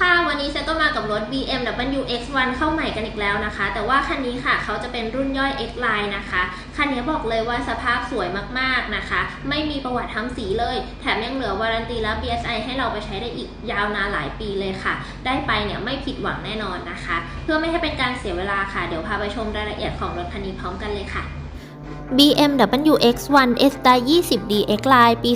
ค่ะ วันนี้เซก็มากับรถ BMW X1 เข้าใหม่กันอีกแล้วนะคะ แต่ว่าคันนี้ค่ะเขาจะเป็นรุ่นย่อย X Line นะคะ คันนี้บอกเลยว่าสภาพสวยมากๆนะคะ ไม่มีประวัติทำสีเลย แถมยังเหลือวารันตีและ BSI ให้เราไปใช้ได้อีกยาวนานหลายปีเลยค่ะ ได้ไปเนี่ยไม่ผิดหวังแน่นอนนะคะ เพื่อไม่ให้เป็นการเสียเวลาค่ะ เดี๋ยวพาไปชมรายละเอียดของรถคันนี้พร้อมกันเลยค่ะ BMW X1 S d 20 D X Line ปี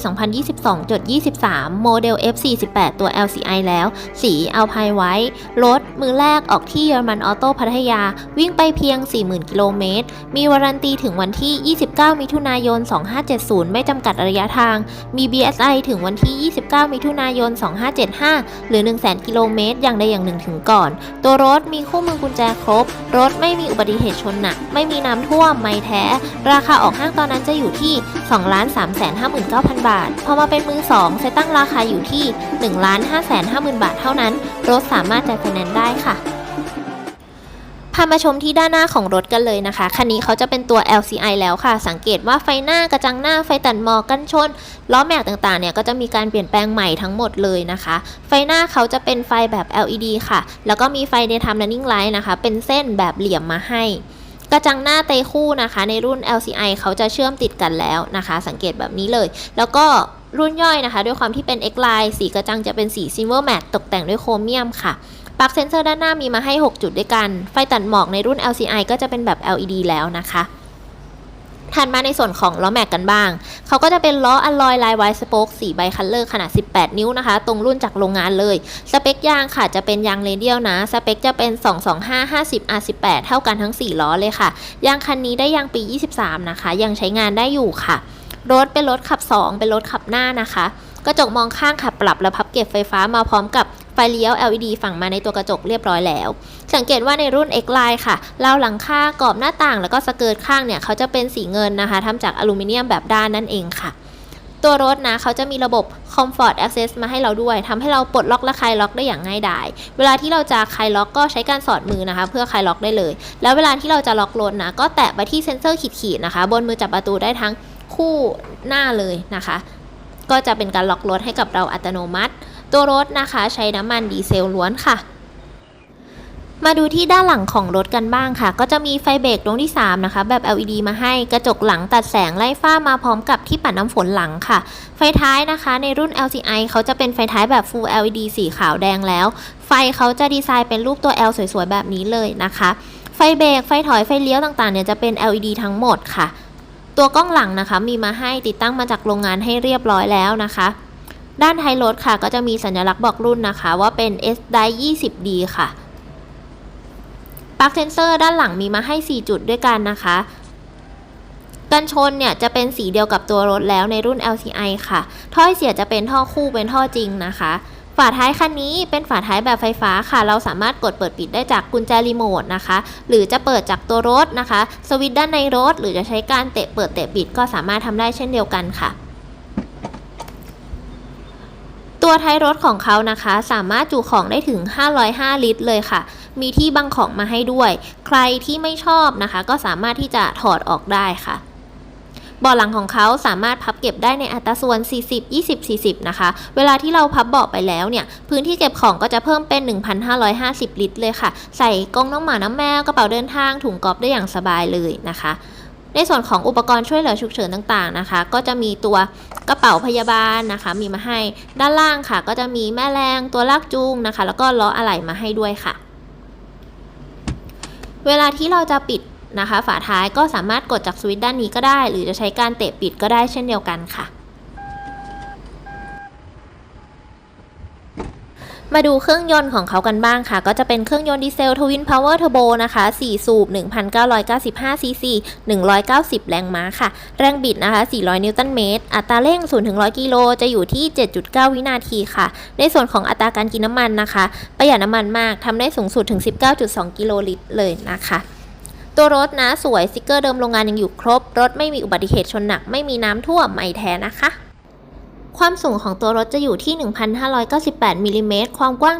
2022.23 โมเดล F48 ตัว LCI แล้ว สี Alpine White รถมือแรกออกที่เยอรมันออโต้พัทยา วิ่งไปเพียง 40,000 กิโลเมตร มีวารันตีถึงวันที่ 29 มิถุนายน 2570 ไม่จำกัดระยะทาง มี BSI ถึงวันที่ 29 มิถุนายน 2575 หรือ 100,000 กิโลเมตร อย่างใดอย่างหนึ่งถึงก่อน ตัวรถมีคู่มือกุญแจครบ รถไม่มีอุบัติเหตุชนหนัก ไม่มีน้ำท่วม ไม่แท้ราราคาออกห้างตอนนั้นจะอยู่ที่ 2 3 5 9 0 0 0 บาท พอมาเป็นมือ2เซตั้งราคาอยู่ที่ 1 5 5 0 0 0 0 บาทเท่านั้น รถสามารถจ่ายไฟแนนซ์ได้ค่ะพามาชมที่ด้านหน้าของรถกันเลยนะคะ คันนี้เขาจะเป็นตัว LCI แล้วค่ะ สังเกตว่าไฟหน้ากระจังหน้าไฟตัดหมอกกันชน ล้อแม็กต่างๆเนี่ยก็จะมีการเปลี่ยนแปลงใหม่ทั้งหมดเลยนะคะ ไฟหน้าเขาจะเป็นไฟแบบ LED ค่ะ แล้วก็มีไฟ daytime running light นะคะ เป็นเส้นแบบเหลี่ยมมาให้ กระจังหน้าเตคู่นะคะ ในรุ่น LCI เขาจะเชื่อมติดกันแล้วนะคะ สังเกตแบบนี้เลย แล้วก็รุ่นย่อยนะคะ ด้วยความที่เป็น X Line สีกระจังจะเป็นสี Silver Matte ตกแต่งด้วยโครเมียมค่ะปลั๊กเซนเซอร์ด้านหน้ามีมาให้ 6 จุดด้วยกัน ไฟตัดหมอกในรุ่น LCI ก็จะเป็นแบบ LED แล้วนะคะ ถัดมาในส่วนของล้อแม็กกันบ้าง เขาก็จะเป็นล้ออัลลอยลายไวสโป๊กสีใบคัลเลอร์ขนาด 18 นิ้วนะคะ ตรงรุ่นจากโรงงานเลย สเปคยางค่ะจะเป็นยางเรเดียลนะ สเปคจะเป็น 225 50 R18 เท่ากันทั้ง 4 ล้อเลยค่ะ ยางคันนี้ได้ยางปี 23 นะคะ ยังใช้งานได้อยู่ค่ะ รถเป็นรถขับ 2 เป็นรถขับหน้านะคะ กระจกมองข้างขับปรับและพับเก็บไฟฟ้ามาพร้อมกับ ฟเลี้ยว LED ฝั่งมาในตัวกระจกเรียบร้อยแล้ว สังเกตว่าในรุ่น X Line ค่ะเราหลังคากรอบหน้าต่าง แล้วก็สเกิร์ตข้างเนี่ยเขาจะเป็นสีเงินนะคะทำจากอลูมิเนียมแบบด้านนั่นเองค่ะตัวรถนะเขาจะมีระบบ Comfort Access มาให้เราด้วยทำให้เราปลดล็อกและคลายล็อกได้อย่างง่ายดาย เวลาที่เราจะคลายล็อกก็ใช้การสอดมือนะคะ เพื่อคลายล็อกได้เลย แล้วเวลาที่เราจะล็อกรถนะ ก็แตะไปที่เซ็นเซอร์ขีดๆนะคะ บนมือจับประตูได้ทั้งคู่หน้าเลยนะคะ ก็จะเป็นการล็อกรถให้กับเราอัตโนมัติ ตัวรถนะคะใช้น้ำมันดีเซลล้วนค่ะ มาดูที่ด้านหลังของรถกันบ้างค่ะ ก็จะมีไฟเบรกดวงที่ 3 นะคะ แบบ LED มาให้กระจกหลังตัดแสงไล่ฟ้ามาพร้อมกับที่ปัดน้ำฝนหลังค่ะ ไฟท้ายนะคะ ในรุ่น LCI เขาจะเป็นไฟท้ายแบบ Full LED สีขาวแดงแล้ว ไฟเขาจะดีไซน์เป็นรูปตัว L สวยๆแบบนี้เลยนะคะไฟเบรก ไฟถอย ไฟเลี้ยวต่างๆ เนี่ยจะเป็น LED ทั้งหมดค่ะ ตัวกล้องหลังนะคะ มีมาให้ติดตั้งมาจากโรงงานให้เรียบร้อยแล้วนะคะ ด้านท้ายรถค่ะ ก็จะมีสัญลักษณ์บอกรุ่นนะคะ ว่าเป็น S d 20D ค่ะปลั๊กเซนเซอร์ด้านหลังมีมาให้ 4 จุดด้วยกันนะคะ กันชนเนี่ยจะเป็นสีเดียวกับตัวรถแล้วในรุ่น LCI ค่ะถ้อยเสียจะเป็นท่อคู่เป็นท่อจริงนะคะ ฝาท้ายคันนี้เป็นฝาท้ายแบบไฟฟ้าค่ะ เราสามารถกดเปิดปิดได้จากกุญแจรีโมทนะคะ หรือจะเปิดจากตัวรถนะคะ สวิตช์ด้านในรถ หรือจะใช้การเตะเปิดเตะปิดก็สามารถทำได้เช่นเดียวกันค่ะ ตัวท้ายรถของเขานะคะ สามารถจุของได้ถึง 505 ลิตรเลยค่ะ มีที่บังของมาให้ด้วย ใครที่ไม่ชอบนะคะ ก็สามารถที่จะถอดออกได้ค่ะเบาะหลังของเขาสามารถพับเก็บได้ในอัตราส่วน 40 20 40 นะคะ เวลาที่เราพับเบาะไปแล้วเนี่ย พื้นที่เก็บของก็จะเพิ่มเป็น 1,550 ลิตรเลยค่ะ ใส่กรงน้องหมาน้ำแมวกระเป๋าเดินทางถุงกอล์ฟได้อย่างสบายเลยนะคะ ในส่วนของอุปกรณ์ช่วยเหลือฉุกเฉินต่างๆนะคะ ก็จะมีตัวกระเป๋าพยาบาลนะคะ มีมาให้ด้านล่างค่ะ ก็จะมีแม่แรงตัวลากจูงนะคะ แล้วก็ล้ออะไหล่มาให้ด้วยค่ะ เวลาที่เราจะปิดนะคะ ฝาท้ายก็สามารถกดจากสวิตช์ด้านนี้ก็ได้ หรือจะใช้การเตะปิดก็ได้เช่นเดียวกันค่ะ มาดูเครื่องยนต์ของเขากันบ้างค่ะ ก็จะเป็นเครื่องยนต์ดีเซลทวินพาวเวอร์เทอร์โบนะคะ 4 สูบ 1,995 ซีซี 190 แรงม้าค่ะ แรงบิดนะคะ 400 นิวตันเมตร อัตราเร่ง0ถึง100 กิโล จะอยู่ที่ 7.9 วินาทีค่ะ ในส่วนของอัตราการกินน้ำมันนะคะ ประหยัดน้ำมันมาก ทำได้สูงสุดถึง 19.2 กิโลลิตรเลยนะคะตัวรถนะสวยสติกเกอร์เดิมโรงงานยังอยู่ครบ รถไม่มีอุบัติเหตุชนหนัก ไม่มีน้ำท่วมไม่แท้นะคะ ความสูงของตัวรถจะอยู่ที่ 1,598มิลลิเมตรความกว้าง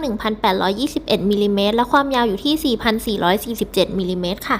1,821มิลลิเมตรและความยาวอยู่ที่ 4,447มิลลิเมตรค่ะ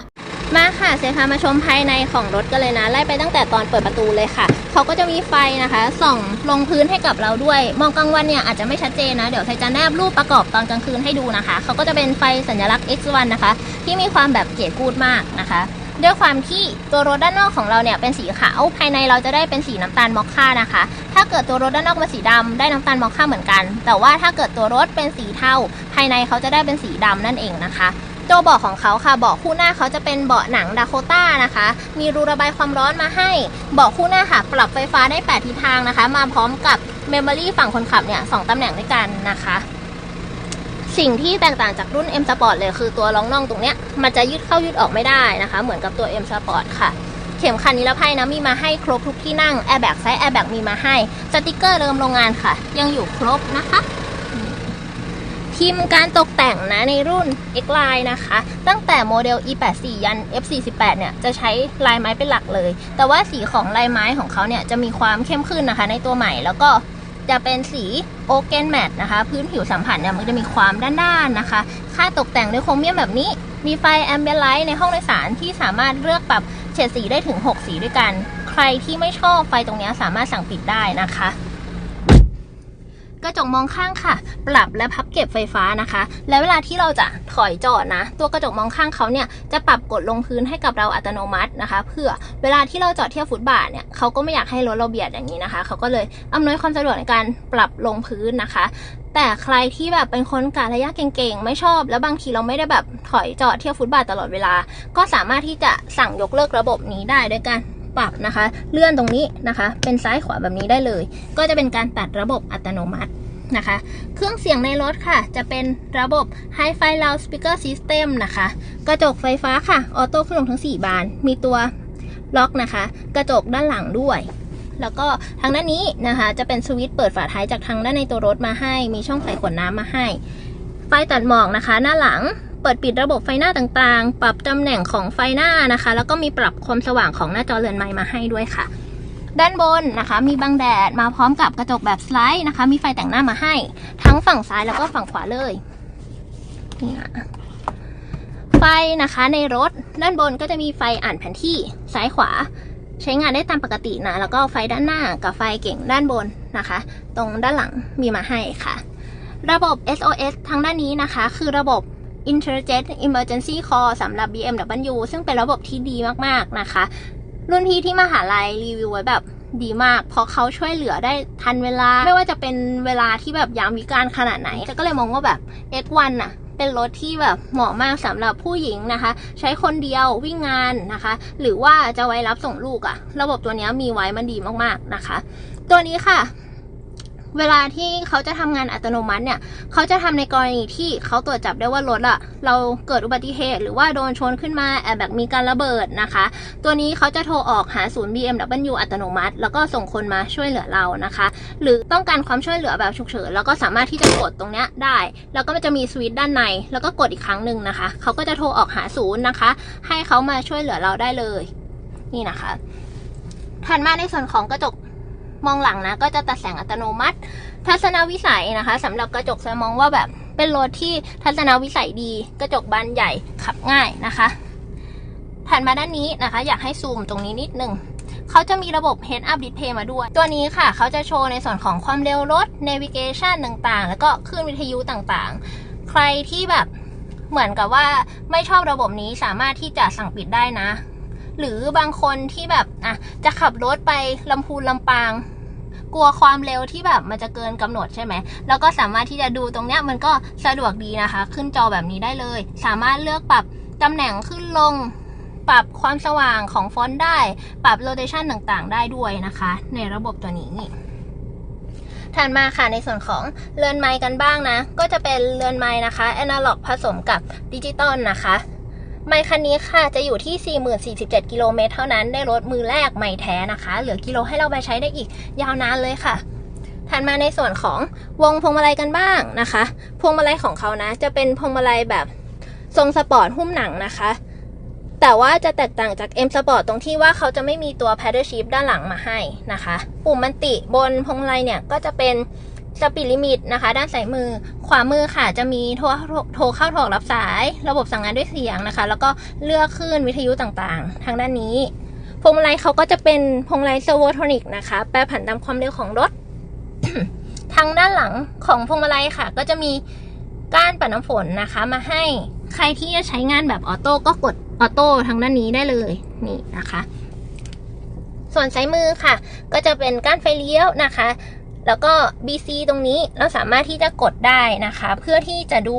มาค่ะเซพามาชมภายในของรถกันเลยนะ ไล่ไปตั้งแต่ตอนเปิดประตูเลยค่ะ เขาก็จะมีไฟนะคะ ส่องลงพื้นให้กับเราด้วย มองกลางวันเนี่ยอาจจะไม่ชัดเจนนะ เดี๋ยวไทยจะแนบรูปประกอบตอนกลางคืนให้ดูนะคะ เขาก็จะเป็นไฟสัญลักษณ์ X1 นะคะ ที่มีความแบบเก๋กูดมากนะคะ ด้วยความที่ตัวรถด้านนอกของเราเนี่ยเป็นสีขาวภายในเราจะได้เป็นสีน้ำตาลมอคค่านะคะ ถ้าเกิดตัวรถด้านนอกเป็นสีดำได้น้ำตาลมอคค่าเหมือนกัน แต่ว่าถ้าเกิดตัวรถเป็นสีเทาภายในเขาจะได้เป็นสีดำนั่นเองนะคะตัวเบาะของเขาค่ะเบาะคู่หน้าเขาจะเป็นเบาะหนังดาโคต้านะคะ มีรูระบายความร้อนมาให้ เบาะคู่หน้าค่ะ ปรับไฟฟ้าได้ 8 ทิศทางนะคะ มาพร้อมกับเมมโมรี่ฝั่งคนขับเนี่ยสองตำแหน่งด้วยกันนะคะ สิ่งที่แตกต่างจากรุ่น M Sport เลยคือตัวรองน่องตรงเนี้ยมันจะยืดเข้ายืดออกไม่ได้นะคะ เหมือนกับตัว M Sport ค่ะ เข็มขัดนิรภัยนะมีมาให้ครบทุกที่นั่งแอร์แบ็กไซส์แอร์แบ็กมีมาให้สติกเกอร์เดิมโรงงานค่ะ ยังอยู่ครบนะคะทีมการตกแต่งนะในรุ่น X Line นะคะ ตั้งแต่โมเดล E84 ยัน F48 เนี่ย จะใช้ลายไม้เป็นหลักเลย แต่ว่าสีของลายไม้ของเขาเนี่ย จะมีความเข้มขึ้นนะคะในตัวใหม่แล้วก็ จะเป็นสีโอเกนแมตนะคะ พื้นผิวสัมผัสเนี่ยมันจะมีความด้านๆนะคะ ค่าตกแต่งด้วยโครเมียมแบบนี้ มีไฟแอมเบียนไลท์ในห้องโดยสารที่สามารถเลือกปรับเฉดสีได้ถึง 6 สีด้วยกัน ใครที่ไม่ชอบไฟตรงนี้สามารถสั่งปิดได้นะคะ กระจกมองข้างค่ะ ปรับและพับเก็บไฟฟ้านะคะ และเวลาที่เราจะถอยจอดนะ ตัวกระจกมองข้างเขาเนี่ยจะปรับกดลงพื้นให้กับเราอัตโนมัตินะคะ เพื่อเวลาที่เราจอดเทียบฟุตบาทเนี่ยเขาก็ไม่อยากให้รถเราเบียดอย่างนี้นะคะ เขาก็เลยอำนวยความสะดวกในการปรับลงพื้นนะคะ แต่ใครที่แบบเป็นคนกะระยะเก่งๆ ไม่ชอบ แล้วบางทีเราไม่ได้แบบถอยจอดเทียบฟุตบาทตลอดเวลา ก็สามารถที่จะสั่งยกเลิกระบบนี้ได้ด้วยการ ปรับนะคะ เลื่อนตรงนี้นะคะ เป็นซ้ายขวาแบบนี้ได้เลย ก็จะเป็นการตัดระบบอัตโนมัตินะคะ เครื่องเสียงในรถค่ะ จะเป็นระบบ Hi-Fi Loudspeaker System นะคะ กระจกไฟฟ้าค่ะออโต้ขึ้นลงทั้ง 4 บาน มีตัวล็อกนะคะ กระจกด้านหลังด้วยแล้วก็ทางด้านนี้นะคะ จะเป็นสวิตช์เปิดฝาท้ายจากทางด้านในตัวรถมาให้ มีช่องใส่ขวดน้ำมาให้ ไฟตัดหมอกนะคะ หน้าหลัง เปิดปิดระบบไฟหน้าต่างๆ ปรับตำแหน่งของไฟหน้านะคะ แล้วก็มีปรับความสว่างของหน้าจอเรือนไม้มาให้ด้วยค่ะ ด้านบนนะคะ มีบังแดดมาพร้อมกับกระจกแบบสไลด์นะคะ มีไฟแต่งหน้ามาให้ ทั้งฝั่งซ้ายแล้วก็ฝั่งขวาเลยนี่นะไฟนะคะในรถด้านบนก็จะมีไฟอ่านแผนที่ซ้ายขวา ใช้งานได้ตามปกตินะ แล้วก็ไฟด้านหน้ากับไฟเก่งด้านบนนะคะ ตรงด้านหลังมีมาให้ค่ะ ระบบ SOS ทางด้านนี้นะคะ คือระบบ Intelligent Emergency Call สำหรับ BMW ซึ่งเป็นระบบที่ดีมากๆนะคะ รุ่นพี่ที่มหาลัยรีวิวไว้แบบดีมากเพราะเขาช่วยเหลือได้ทันเวลา ไม่ว่าจะเป็นเวลาที่แบบยามวิการขนาดไหนก็เลยมองว่าแบบ X1 น่ะเป็นรถที่แบบเหมาะมากสำหรับผู้หญิงนะคะ ใช้คนเดียววิ่งงานนะคะ หรือว่าจะไว้รับส่งลูกอะระบบตัวนี้มีไว้มันดีมากๆนะคะ ตัวนี้ค่ะ เวลาที่เขาจะทำงานอัตโนมัติเนี่ย เขาจะทำในกรณีที่เขาตรวจจับได้ว่ารถอะเราเกิดอุบัติเหตุหรือว่าโดนชนขึ้นมาแอบแบบมีการระเบิดนะคะ ตัวนี้เขาจะโทรออกหาศูนย์ BMW อัตโนมัติ แล้วก็ส่งคนมาช่วยเหลือเรานะคะ หรือต้องการความช่วยเหลือแบบฉุกเฉินแล้วก็สามารถที่จะกดตรงเนี้ยได้ แล้วก็มันจะมีสวิตช์ด้านใน แล้วก็กดอีกครั้งหนึ่งนะคะ เขาก็จะโทรออกหาศูนย์นะคะ ให้เขามาช่วยเหลือเราได้เลย นี่นะคะ ถัดมาในส่วนของกระจก มองหลังนะก็จะตัดแสงอัตโนมัติ ทัศนวิสัยนะคะสำหรับกระจกจะมองว่าแบบเป็นรถที่ทัศนวิสัยดี กระจกบานใหญ่ขับง่ายนะคะถัดมาด้านนี้นะคะ อยากให้ซูมตรงนี้นิดนึงเขาจะมีระบบ Head Up Display มาด้วย ตัวนี้ค่ะ เขาจะโชว์ในส่วนของความเร็วรถ Navigation ต่างๆ แล้วก็คลื่นวิทยุต่างๆ ใครที่แบบเหมือนกับว่าไม่ชอบระบบนี้สามารถที่จะสั่งปิดได้นะ หรือบางคนที่แบบอะจะขับรถไปลำพูนลำปาง กลัวความเร็วที่แบบมันจะเกินกำหนดใช่ไหมแล้วก็สามารถที่จะดูตรงเนี้ยมันก็สะดวกดีนะคะ ขึ้นจอแบบนี้ได้เลย สามารถเลือกปรับตำแหน่งขึ้นลงปรับความสว่างของฟอนต์ได้ ปรับโรเ t ชันต่างๆ ได้ด้วยนะคะ ในระบบตัวนี้ถัดมาค่ะในส่วนของเรือนไม้กันบ้างนะ ก็จะเป็นเรือนไม้นะคะแอนาล็อกผสมกับดิจิตอลนะคะ ไมค์คันนี้ค่ะจะอยู่ที่40,047 กิโลเมตรเท่านั้นได้รถมือแรกไม่แท้นะคะ เหลือกิโลให้เราไปใช้ได้อีกยาวนานเลยค่ะถัดมาในส่วนของวงพวงมาลัยกันบ้างนะคะ พวงมาลัยของเขานะ จะเป็นพวงมาลัยแบบทรงสปอร์ตหุ้มหนังนะคะ แต่ว่าจะแตกต่างจาก M Sport ตรงที่ว่าเขาจะไม่มีตัว paddle shift ด้านหลังมาให้นะคะ ปุ่มมันติบนพวงมาลัยเนี่ยก็จะเป็น สปีดลิมิตนะคะ ด้านซ้ายมือ ขวามือค่ะจะมีโทรโทรเข้าโทรออกรับสาย ระบบสั่งงานด้วยเสียงนะคะ แล้วก็เลือกคลื่นวิทยุต่างๆ ทางด้านนี้ พวงมาลัยเขาก็จะเป็นพวงมาลัยเซอร์โวโทนิกนะคะ แปรผันตามความเร็วของรถ ทางด้านหลังของพวงมาลัยค่ะ ก็จะมีก้านปัดน้ำฝนนะคะ มาให้ใครที่จะใช้งานแบบออโต้ก็กดออโต้ทางด้านนี้ได้เลยนี่นะคะ ส่วนซ้ายมือค่ะ ก็จะเป็นก้านไฟเลี้ยวนะคะ แล้วก็ BC ตรงนี้เราสามารถที่จะกดได้นะคะ เพื่อที่จะดู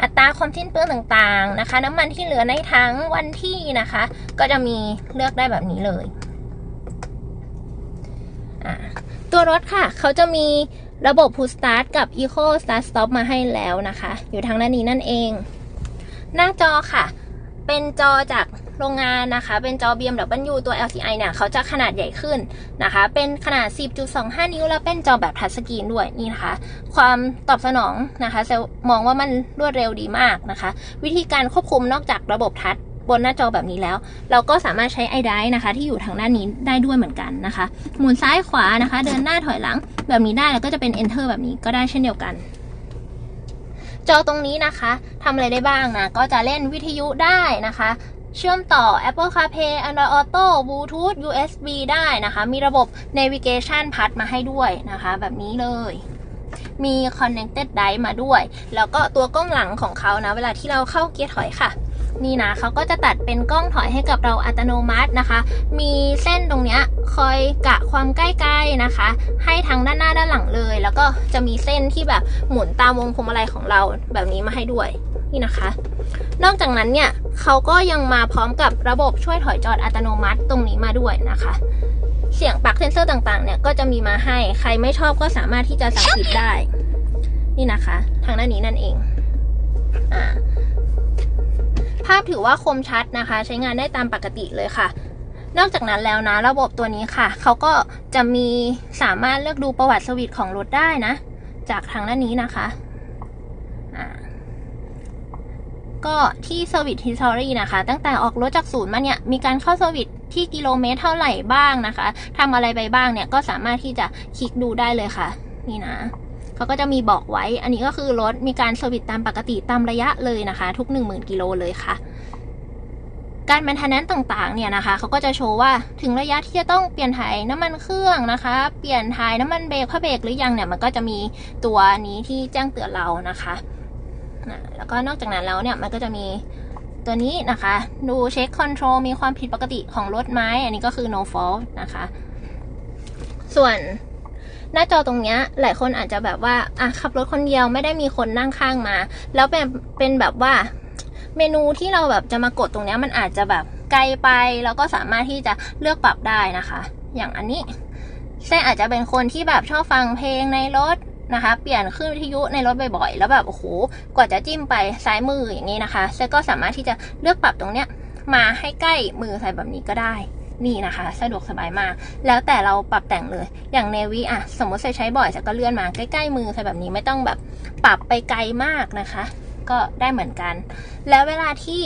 อัตราความสิ้นเปลืองต่างๆนะคะ น้ำมันที่เหลือในถังวันที่นะคะ ก็จะมีเลือกได้แบบนี้เลยตัวรถค่ะ เขาจะมีระบบ Push Start กับ Eco Start Stop มาให้แล้วนะคะ อยู่ทางด้านนี้นั่นเอง หน้าจอค่ะ เป็นจอจาก โรงงานนะคะ เป็นจอ BMW ตัว LCI เนี่ยเขาจะขนาดใหญ่ขึ้นนะคะ เป็นขนาด 10.25 นิ้ว แล้วเป็นจอแบบทัชสกรีนด้วยนี่นะคะ ความตอบสนองนะคะเซลมองว่ามันรวดเร็วดีมากนะคะ วิธีการควบคุมนอกจากระบบทัชบนหน้าจอแบบนี้แล้ว เราก็สามารถใช้ไอไดนะคะ ที่อยู่ทางด้านนี้ได้ด้วยเหมือนกันนะคะ หมุนซ้ายขวานะคะ เดินหน้าถอยหลังแบบนี้ได้แล้วก็จะเป็น enter แบบนี้ก็ได้เช่นเดียวกันจอตรงนี้นะคะทำอะไรได้บ้างนะ ก็จะเล่นวิทยุได้นะคะ เชื่อมต่อ Apple CarPlay Android Auto Bluetooth USB ได้นะคะ มีระบบ Navigation พัดมาให้ด้วยนะคะ แบบนี้เลย มี Connected Drive มาด้วย แล้วก็ตัวกล้องหลังของเขานะ เวลาที่เราเข้าเกียร์ถอยค่ะ นี่นะเขาก็จะตัดเป็นกล้องถอยให้กับเราอัตโนมัตินะคะ มีเส้นตรงเนี้ยคอยกะความใกล้ๆนะคะ ให้ทั้งด้านหน้าด้านหลังเลย แล้วก็จะมีเส้นที่แบบหมุนตามวงพวงมาลัยของเราแบบนี้มาให้ด้วย นี่นะคะ นอกจากนั้นเนี่ยเขาก็ยังมาพร้อมกับระบบช่วยถอยจอดอัตโนมัติตรงนี้มาด้วยนะคะ เสียงปลั๊กเซนเซอร์ต่างๆเนี่ยก็จะมีมาให้ใครไม่ชอบก็สามารถที่จะสั่งปิดได้ นี่นะคะ ทางด้านนี้นั่นเองอ่าภาพถือว่าคมชัดนะคะ ใช้งานได้ตามปกติเลยค่ะ นอกจากนั้นแล้วนะ ระบบตัวนี้ค่ะ เขาก็จะมีสามารถเลือกดูประวัติสวิตของรถได้นะ จากทางด้านนี้นะคะอ่า ก็ที่ Service History นะคะ ตั้งแต่ออกรถจากศูนย์มาเนี่ย มีการเข้าเซอร์วิสที่กิโลเมตรเท่าไหร่บ้างนะคะทำอะไรไปบ้างเนี่ยก็สามารถที่จะคลิกดูได้เลยค่ะ นี่นะเขาก็จะมีบอกไว้ อันนี้ก็คือรถมีการเซอร์วิสตามปกติตามระยะเลยนะคะ ทุก 10,000 กิโลเลยค่ะ การแมนเทนแนนต่างๆเนี่ยนะคะเขาก็จะโชว์ว่าถึงระยะที่จะต้องเปลี่ยนถ่ายน้ำมันเครื่องนะคะ เปลี่ยนถ่ายน้ำมันเบรกผ้าเบรกหรือยังเนี่ยมันก็จะมีตัวนี้ที่แจ้งเตือนเรานะคะ แล้วก็นอกจากนั้นแล้วเนี่ยมันก็จะมีตัวนี้นะคะ ดูเช็คคอนโทรลมีความผิดปกติของรถไหมอันนี้ก็คือ no fault นะคะ ส่วนหน้าจอตรงเนี้ยหลายคนอาจจะแบบว่าอะขับรถคนเดียวไม่ได้มีคนนั่งข้างมา แล้วเป็นเป็นแบบว่าเมนูที่เราแบบจะมากดตรงเนี้ยมันอาจจะแบบไกลไป แล้วก็สามารถที่จะเลือกปรับได้นะคะ อย่างอันนี้เส้อาจจะเป็นคนที่แบบชอบฟังเพลงในรถ นะคะ เปลี่ยนขึ้นวิทยุในรถบ่อยๆ แล้วแบบโอ้โหกว่าจะจิ้มไปซ้ายมืออย่างนี้นะคะเซก็สามารถที่จะเลือกปรับตรงเนี้ยมาให้ใกล้มือใส่แบบนี้ก็ได้นี่นะคะ สะดวกสบายมาก แล้วแต่เราปรับแต่งเลย อย่างเนวีอะสมมติใช้ใช้บ่อยจะก็เลื่อนมาใกล้ๆมือใส่แบบนี้ไม่ต้องแบบปรับไปไกลมากนะคะ ก็ได้เหมือนกัน แล้วเวลาที่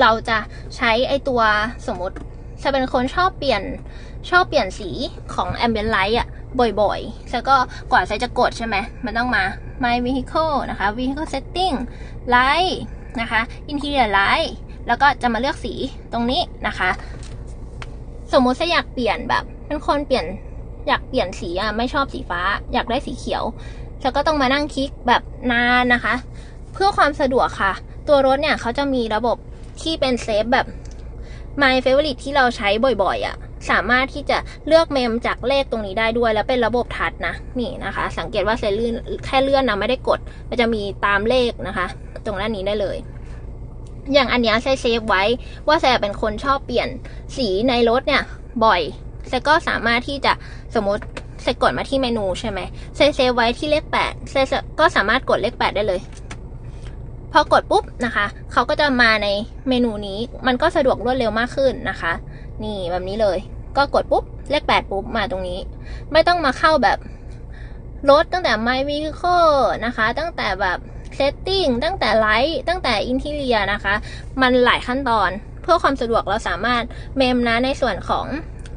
เราจะใช้ไอตัวสมมติจะเป็นคนชอบเปลี่ยนชอบเปลี่ยนสีของ ambient light อะ บ่อยๆ แล้วก็กว่าจะกดใช่ไหม มันต้องมา my vehicle นะคะ vehicle setting light นะคะ interior light แล้วก็จะมาเลือกสีตรงนี้นะคะ สมมุติถ้าอยากเปลี่ยนแบบเป็นคนเปลี่ยนอยากเปลี่ยนสีอะไม่ชอบสีฟ้า อยากได้สีเขียวแล้วก็ต้องมานั่งคลิกแบบนานนะคะ เพื่อความสะดวกค่ะ ตัวรถเนี่ยเขาจะมีระบบที่เป็นเซฟแบบ My Favorite ที่เราใช้บ่อยๆอะ่ะ สามารถที่จะเลือกเมมจากเลขตรงนี้ได้ด้วย แล้วเป็นระบบทัชนะนี่นะคะ สังเกตว่าเซลื่นแค่เลื่อนนะไม่ได้กด มันจะมีตามเลขนะคะ ตรงด้านนี้ได้เลย อย่างอันนี้ยเซเซฟไว้ว่าแซเป็นคนชอบเปลี่ยนสีในรถเนี่ยบ่อยเซก็สามารถที่จะสมมติเซกดมาที่เมนูใช่ไหมเซเซฟไว้ที่เลขแปดเซก็สามารถกดเลขแปดได้เลย พอกดปุ๊บนะคะ เขาก็จะมาในเมนูนี้ มันก็สะดวกรวดเร็วมากขึ้นนะคะ นี่แบบนี้เลย ก็กดปุ๊บเลขแปดปุ๊บมาตรงนี้ ไม่ต้องมาเข้าแบบรถตั้งแต่ My Vehicle นะคะ ตั้งแต่แบบ Setting ตั้งแต่ไลท์ตั้งแต่ Interior นะคะ มันหลายขั้นตอน เพื่อความสะดวกเราสามารถเมมนะในส่วนของ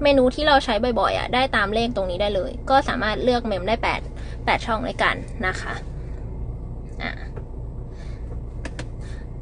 เมนูที่เราใช้บ่อยๆอะได้ตามเลขตรงนี้ได้เลย ก็สามารถเลือกเมมได้ 8 8 ช่องด้วยกันนะคะอะ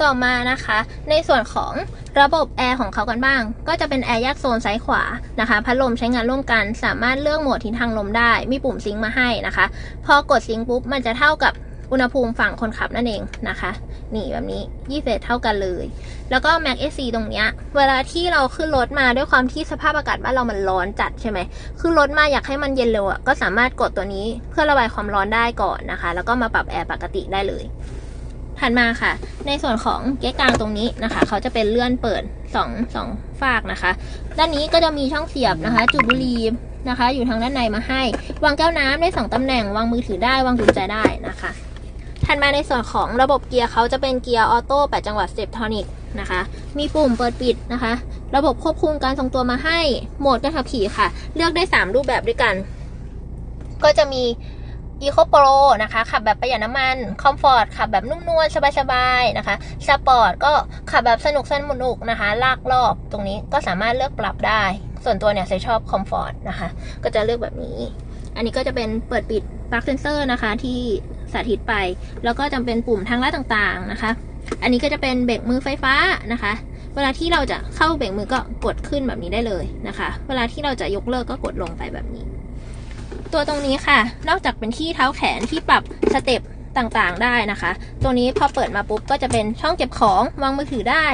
ต่อมานะคะ ในส่วนของระบบแอร์ของเขากันบ้าง ก็จะเป็นแอร์แยกโซนซ้ายขวานะคะ พัดลมใช้งานร่วมกัน สามารถเลือกโหมดทิศทางลมได้ มีปุ่มซิงค์มาให้นะคะ พอกดซิงค์ปุ๊บ มันจะเท่ากับอุณหภูมิฝั่งคนขับนั่นเองนะคะ นี่แบบนี้ยี่สิบเท่ากันเลย แล้วก็ Mac AC ตรงเนี้ย เวลาที่เราขึ้นรถมาด้วยความที่สภาพอากาศบ้านเรามันร้อนจัดใช่ไหมขึ้นรถมาอยากให้มันเย็นเร็วอะก็สามารถกดตัวนี้เพื่อระบายความร้อนได้ก่อนนะคะ แล้วก็มาปรับแอร์ปกติได้เลย ถัดมาค่ะ ในส่วนของเก๊กกลางตรงนี้นะคะ เขาจะเป็นเลื่อนเปิดสองสองฝากนะคะ ด้านนี้ก็จะมีช่องเสียบนะคะ จุดบุหรี่นะคะ อยู่ทางด้านในมาให้ วางแก้วน้ำได้สองตำแหน่ง วางมือถือได้ วางกุญแจได้นะคะ ถัดมาในส่วนของระบบเกียร์เขาจะเป็นเกียร์ออโต้8จังหวะสเตปทอนิกนะคะ มีปุ่มเปิดปิดนะคะ ระบบควบคุมการทรงตัวมาให้ โหมดการขับขี่ค่ะ เลือกได้ 3 รูปแบบด้วยกัน ก็จะมี Eco Pro นะคะ ขับแบบประหยัดน้ำมัน Comfort ขับแบบนุ่มนวลสบายๆนะคะ Sport ก็ขับแบบสนุกสนุกนะคะ ลากรอบตรงนี้ก็สามารถเลือกปรับได้ ส่วนตัวเนี่ยใส่ชอบ Comfort นะคะ ก็จะเลือกแบบนี้ อันนี้ก็จะเป็นเปิดปิดปลั๊กเซนเซอร์นะคะที่สาธิตไป แล้วก็จะเป็นปุ่มทางลัดต่างๆนะคะ อันนี้ก็จะเป็นเบรกมือไฟฟ้านะคะ เวลาที่เราจะเข้าเบรกมือก็กดขึ้นแบบนี้ได้เลยนะคะ เวลาที่เราจะยกเลิกก็กดลงไปแบบนี้ ตัวตรงนี้ค่ะ นอกจากเป็นที่เท้าแขนที่ปรับสเต็ปต่างๆได้นะคะ ตัวนี้พอเปิดมาปุ๊บก็จะเป็นช่องเก็บของวางมือถือได้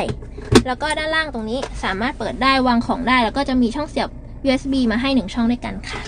แล้วก็ด้านล่างตรงนี้สามารถเปิดได้วางของได้ แล้วก็จะมีช่องเสียบ USB มาให้หนึ่งช่องด้วยกันค่ะ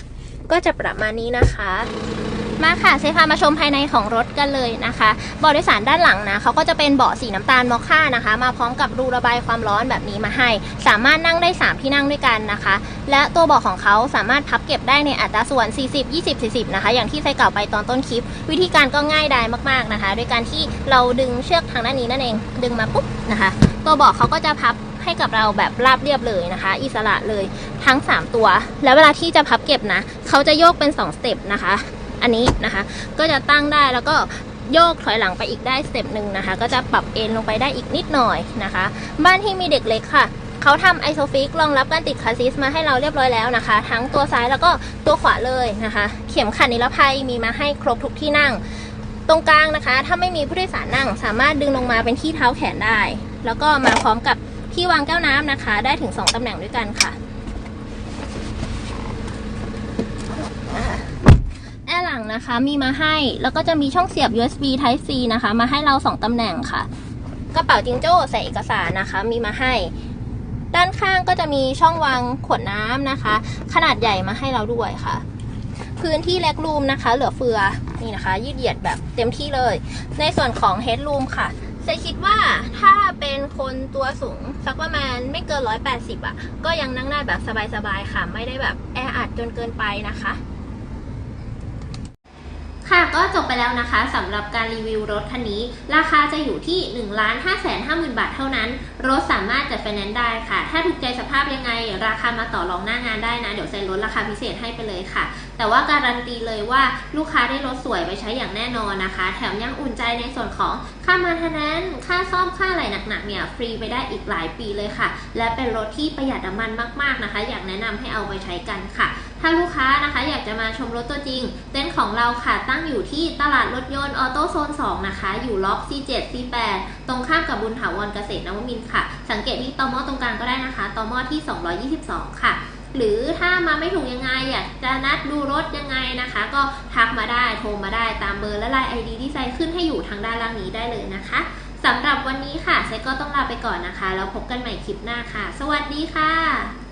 ก็จะประมาณนี้นะคะ มาค่ะเซพามาชมภายในของรถกันเลยนะคะเบาะโดยสารด้านหลังนะเขาก็จะเป็นเบาะสีน้ำตาลมอคค่านะคะ มาพร้อมกับรูระบายความร้อนแบบนี้มาให้ สามารถนั่งได้ 3 ที่นั่งด้วยกันนะคะ และตัวเบาะของเขาสามารถพับเก็บได้ในอัตราส่วน 40 20 40 นะคะ อย่างที่ใส่กล่าวไปตอนต้นคลิป วิธีการก็ง่ายดายมากๆนะคะโดยการที่เราดึงเชือกทางด้านนี้นั่นเอง ดึงมาปุ๊บนะคะ ตัวเบาะเขาก็จะพับให้กับเราแบบราบเรียบเลยนะคะ อิสระเลยทั้ง 3 ตัว แล้วเวลาที่จะพับเก็บนะเขาจะโยกเป็น 2 สเต็ปนะคะ อันนี้นะคะ ก็จะตั้งได้แล้วก็โยกถอยหลังไปอีกได้สเต็ปหนึ่งนะคะ ก็จะปรับเอ็นลงไปได้อีกนิดหน่อยนะคะ บ้านที่มีเด็กเล็กค่ะเขาทำไอโซฟิกรองรับการติดคาซิสมาให้เราเรียบร้อยแล้วนะคะ ทั้งตัวซ้ายแล้วก็ตัวขวาเลยนะคะ เข็มขัดนิรภัยมีมาให้ครบทุกที่นั่ง ตรงกลางนะคะ ถ้าไม่มีผู้โดยสารนั่ง สามารถดึงลงมาเป็นที่เท้าแขนได้ แล้วก็มาพร้อมกับที่วางแก้วน้ำนะคะ ได้ถึง 2ตำแหน่งด้วยกันค่ะ แอร์หลังนะคะ มีมาให้ แล้วก็จะมีช่องเสียบ USB Type C นะคะ มาให้เรา 2ตำแหน่งค่ะ กระเป๋าจิงโจ้ใส่เอกสารนะคะ มีมาให้ ด้านข้างก็จะมีช่องวางขวดน้ำนะคะ ขนาดใหญ่มาให้เราด้วยค่ะ พื้นที่เล็กรูมนะคะ เหลือเฟือ นี่นะคะ ยืดเหยียดแบบเต็มที่เลย ในส่วนของเฮดรูมค่ะเซคิดว่าถ้าเป็นคนตัวสูงสักประมาณไม่เกิน 180อะ ก็ยังนั่งได้แบบสบายๆค่ะ ไม่ได้แบบแออัดจนเกินไปนะคะ ค่ะก็จบไปแล้วนะคะสำหรับการรีวิวรถคันนี้ ราคาจะอยู่ที่ 1 5 5 0 0 0 บาทเท่านั้น รถสามารถจัดไฟแนนซ์ได้ค่ะ ถ้าถูกใจสภาพยังไง ราคามาต่อรองหน้างานได้นะ เดี๋ยวใส่ลดราคาพิเศษให้ไปเลยค่ะ แต่ว่าการันตีเลยว่าลูกค้าได้รถสวยไปใช้อย่างแน่นอนนะคะ แถมยังอุ่นใจในส่วนของค่ามาทนแนนค่าซ่อมค่าอะไรหนักๆเนี่ยฟรีไปได้อีกหลายปีเลยค่ะ และเป็นรถที่ประหยัดน้ำมันมากๆนะคะ อยากแนะนำให้เอาไปใช้กันค่ะ ถ้าลูกค้านะคะอยากจะมาชมรถตัวจริง เต็นท์ของเราค่ะตั้งอยู่ที่ตลาดรถยนต์ออโต้โซน 2 นะคะ อยู่ล็อก C7 C8 ตรงข้ามกับบุญถาวรเกษตรนวมินค่ะ สังเกตที่ตอมอตรงกลางก็ได้นะคะตอมอที่ 222 ค่ะ หรือถ้ามาไม่ถูกยังไงอยากจะนัดดูรถยังไงนะคะ ก็ทักมาได้โทรมาได้ตามเบอร์และไลน์ไอดีที่ใส่ขึ้นให้อยู่ทางด้านล่างนี้ได้เลยนะคะสำหรับวันนี้ค่ะไซก็ต้องลาไปก่อนนะคะ แล้วพบกันใหม่คลิปหน้าค่ะ สวัสดีค่ะ